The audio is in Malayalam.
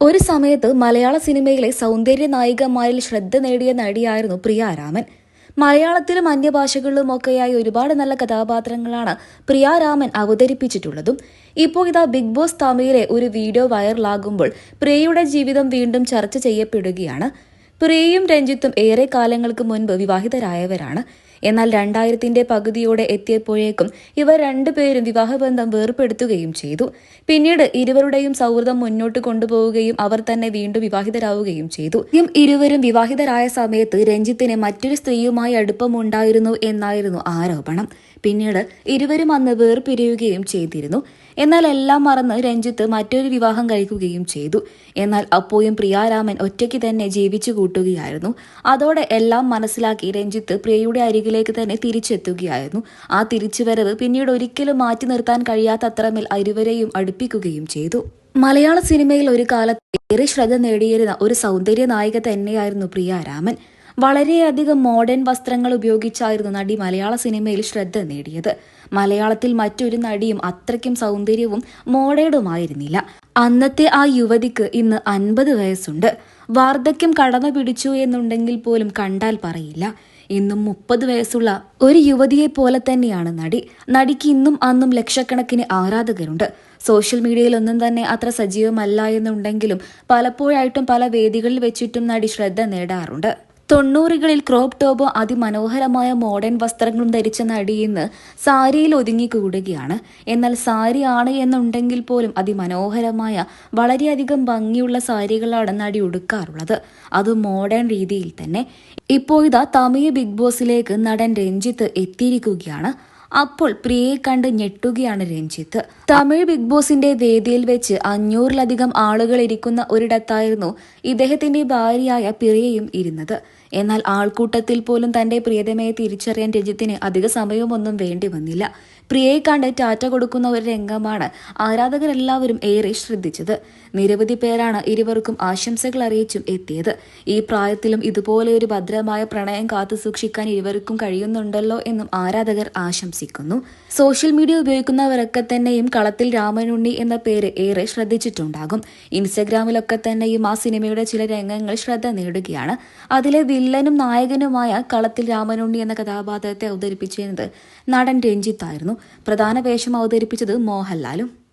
ഒരു സമയത്ത് മലയാള സിനിമയിലെ സൗന്ദര്യ നായികമാരിൽ ശ്രദ്ധ നേടിയ നടിയായിരുന്നു പ്രിയാരാമൻ മലയാളത്തിലും അന്യഭാഷകളിലും ഒക്കെയായി ഒരുപാട് നല്ല കഥാപാത്രങ്ങളാണ് പ്രിയാരാമൻ അവതരിപ്പിച്ചിട്ടുള്ളതും. ഇപ്പോൾ ഇതാ ബിഗ് ബോസ് തമിഴിലെ ഒരു വീഡിയോ വൈറലാകുമ്പോൾ പ്രിയയുടെ ജീവിതം വീണ്ടും ചർച്ച ചെയ്യപ്പെടുകയാണ്. പ്രിയയും രഞ്ജിത്തും ഏറെ കാലങ്ങൾക്ക് മുൻപ് വിവാഹിതരായവരാണ്. എന്നാൽ രണ്ടായിരത്തിന്റെ പകുതിയോടെ എത്തിയപ്പോഴേക്കും ഇവർ രണ്ടുപേരും വിവാഹബന്ധം വേർപ്പെടുത്തുകയും ചെയ്തു. പിന്നീട് ഇരുവരുടെയും സൗഹൃദം മുന്നോട്ട് കൊണ്ടുപോവുകയും അവർ തന്നെ വീണ്ടും വിവാഹിതരാവുകയും ചെയ്തു. ഇതും ഇരുവരും വിവാഹിതരായ സമയത്ത് രഞ്ജിത്തിന് മറ്റൊരു സ്ത്രീയുമായി അടുപ്പമുണ്ടായിരുന്നു എന്നായിരുന്നു ആരോപണം. പിന്നീട് ഇരുവരും അന്ന് വേർപിരിയുകയും ചെയ്തിരുന്നു. എന്നാൽ എല്ലാം മറന്ന് രഞ്ജിത്ത് മറ്റൊരു വിവാഹം കഴിക്കുകയും ചെയ്തു. എന്നാൽ അപ്പോയും പ്രിയാരാമൻ ഒറ്റയ്ക്ക് തന്നെ ജീവിച്ചു കൂട്ടുകയായിരുന്നു. അതോടെ എല്ലാം മനസ്സിലാക്കി രഞ്ജിത്ത് പ്രിയയുടെ അരികിലേക്ക് തന്നെ തിരിച്ചെത്തുകയായിരുന്നു. ആ തിരിച്ചുവരവ് പിന്നീട് ഒരിക്കലും മാറ്റി നിർത്താൻ കഴിയാത്തത്രമേൽ ഇരുവരെയും അടുപ്പിക്കുകയും ചെയ്തു. മലയാള സിനിമയിൽ ഒരു കാലത്ത് ഏറെ ശ്രദ്ധ നേടിയിരുന്ന ഒരു സൗന്ദര്യ നായിക തന്നെയായിരുന്നു പ്രിയ രാമൻ. വളരെയധികം മോഡേൺ വസ്ത്രങ്ങൾ ഉപയോഗിച്ചായിരുന്നു നടി മലയാള സിനിമയിൽ ശ്രദ്ധ നേടിയത്. മലയാളത്തിൽ മറ്റൊരു നടിയും അത്രയ്ക്കും സൗന്ദര്യവും മോഡേണുമായിരുന്നില്ല അന്നത്തെ ആ യുവതിക്ക് ഇന്ന് അൻപത് വയസ്സുണ്ട്. വാർദ്ധക്യം കടന്നു പിടിച്ചു എന്നുണ്ടെങ്കിൽ പോലും കണ്ടാൽ പറയില്ല. ഇന്നും മുപ്പത് വയസ്സുള്ള ഒരു യുവതിയെ പോലെ തന്നെയാണ് നടി. നടിക്ക് ഇന്നും അന്നും ലക്ഷക്കണക്കിന് ആരാധകരുണ്ട്. സോഷ്യൽ മീഡിയയിൽ ഒന്നും തന്നെ അത്ര സജീവമല്ല എന്നുണ്ടെങ്കിലും പലപ്പോഴായിട്ടും പല വേദികളിൽ വെച്ചിട്ടും നടി ശ്രദ്ധ നേടാറുണ്ട്. തൊണ്ണൂറുകളിൽ ക്രോപ്പ് ടോപ്പോ അതിമനോഹരമായ മോഡേൺ വസ്ത്രങ്ങളും ധരിച്ച നടി ഇന്ന് സാരിയിൽ ഒതുങ്ങിക്കൂടുകയാണ് എന്നാൽ സാരി ആണ് എന്നുണ്ടെങ്കിൽ പോലും അതിമനോഹരമായ വളരെയധികം ഭംഗിയുള്ള സാരികളാണ് നടി ഉടുക്കാറുള്ളത്. അത് മോഡേൺ രീതിയിൽ തന്നെ. ഇപ്പോൾ ഇതാ തമിഴ് ബിഗ് ബോസിലേക്ക് നടൻ രഞ്ജിത്ത് എത്തിയിരിക്കുകയാണ്. അപ്പോൾ പ്രിയയെ കണ്ട് ഞെട്ടുകയാണ് രഞ്ജിത്ത്. തമിഴ് ബിഗ് ബോസിന്റെ വേദിയിൽ വെച്ച് അഞ്ഞൂറിലധികം ആളുകൾ ഇരിക്കുന്ന ഒരിടത്തായിരുന്നു ഇദ്ദേഹത്തിന്റെ ഭാര്യയായ പ്രിയയും ഇരുന്നത്. എന്നാൽ ആൾക്കൂട്ടത്തിൽ പോലും തന്റെ പ്രിയതമയെ തിരിച്ചറിയാൻ രജിത്തിന് അധിക സമയമൊന്നും വേണ്ടി വന്നില്ല. പ്രിയയെ കണ്ട് ടാറ്റ കൊടുക്കുന്ന ഒരു രംഗമാണ് ആരാധകരെല്ലാവരും ഏറെ ശ്രദ്ധിച്ചത്. നിരവധി പേരാണ് ഇരുവർക്കും ആശംസകൾ അറിയിച്ചും എത്തിയത്. ഈ പ്രായത്തിലും ഇതുപോലെ ഒരു ഭദ്രമായ പ്രണയം കാത്തു സൂക്ഷിക്കാൻ ഇരുവർക്കും കഴിയുന്നുണ്ടല്ലോ എന്നും ആരാധകർ ആശംസിക്കുന്നു. സോഷ്യൽ മീഡിയ ഉപയോഗിക്കുന്നവരൊക്കെ തന്നെയും കളത്തിൽ രാമനുണ്ണി എന്ന പേര് ഏറെ ശ്രദ്ധിച്ചിട്ടുണ്ടാകും. ഇൻസ്റ്റഗ്രാമിലൊക്കെ തന്നെയും ആ സിനിമയുടെ ചില രംഗങ്ങൾ ശ്രദ്ധ നേടുകയാണ്. അതിലെ വില്ലനും നായകനുമായ കളത്തിൽ രാമനുണ്ണി എന്ന കഥാപാത്രത്തെ അവതരിപ്പിച്ചിരുന്നത് നടൻ രഞ്ജിത്തായിരുന്നു. പ്രധാന വേഷം അവതരിപ്പിച്ചത് മോഹൻലാലും.